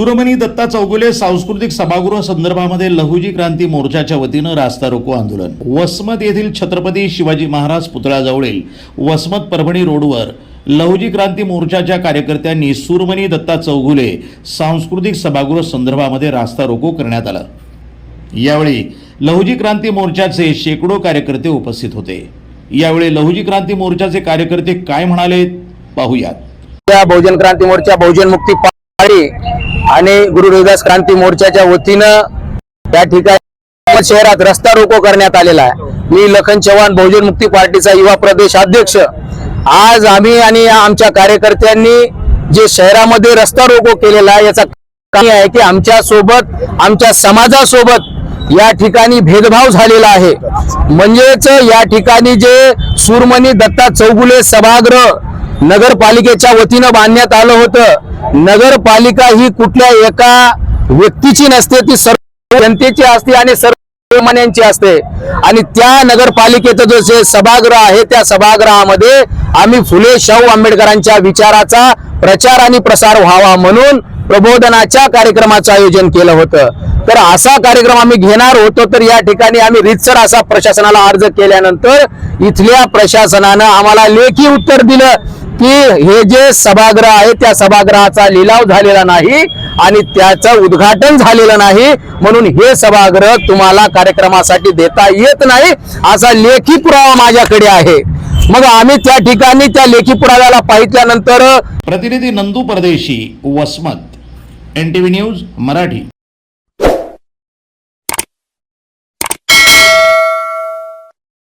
सुरमणी दत्ता चौगुले सांस्कृतिक सभागृह संदर्भामध्ये लहुजी क्रांती मोर्चाच्या वतीनं रास्ता रोको आंदोलन. वसमत येथील छत्रपती शिवाजी महाराज पुतळ्याजवळील वसमत परभणी रोडवर लहुजी क्रांती मोर्चाच्या कार्यकर्त्यांनी सुरमणी दत्ता चौगुले सांस्कृतिक सभागृह संदर्भामध्ये रास्ता रोको करण्यात आला. यावेळी लहुजी क्रांती मोर्चाचे शेकडो कार्यकर्ते उपस्थित होते. यावेळी लहुजी क्रांती मोर्चाचे कार्यकर्ते काय म्हणाले पाहूयात. बहुजन क्रांती मोर्चा बहुजन मुक्ती पार्टी आणि गुरु रविदास क्रांती मोर्चाच्या वतीनं त्या ठिकाणी शहरात रस्ता रोको करण्यात आलेला आहे. मी लखन चव्हाण बहुजन मुक्ती पार्टीचा युवा प्रदेश अध्यक्ष. आज आम्ही आणि आमच्या कार्यकर्त्यांनी जे शहरामध्ये रस्ता रोको केलेला आहे याचा काही आहे की आमच्यासोबत आमच्या समाजासोबत या ठिकाणी भेदभाव झालेला आहे. म्हणजेच या ठिकाणी जे सुरमणी दत्ता चौगुले सभागृह नगरपालिकेच्या वतीनं बांधण्यात आलं होतं. नगरपालिका ही कुठल्या एका व्यक्तीची नसते ती सर्व जनतेची असते आणि सर्वसामान्यांची असते. आणि त्या नगरपालिकेचं जो जे सभागृह आहे त्या सभागृहामध्ये आम्ही फुले शाहू आंबेडकरांच्या विचाराचा प्रचार आणि प्रसार व्हावा म्हणून प्रबोधनाच्या कार्यक्रमाचं आयोजन केलं होतं. तर असा कार्यक्रम आम्ही घेणार होतो तर या ठिकाणी आम्ही रितसर असा प्रशासनाला अर्ज केल्यानंतर इथल्या प्रशासनानं आम्हाला लेखी उत्तर दिलं. की हे जे सभागृह आहे त्या सभागृहाचा लिलाव झालेला नाही आणि त्याचं उद्घाटन झालेलं नाही. म्हणून हे सभागृह तुम्हाला कार्यक्रमासाठी देता येत नाही असा लेखी पुरावा माझ्याकडे आहे. मग आम्ही त्या ठिकाणी त्या लेखी पुराव्याला पाहिल्यानंतर प्रतिनिधी नंदू परदेशी वसमत एन न्यूज मराठी.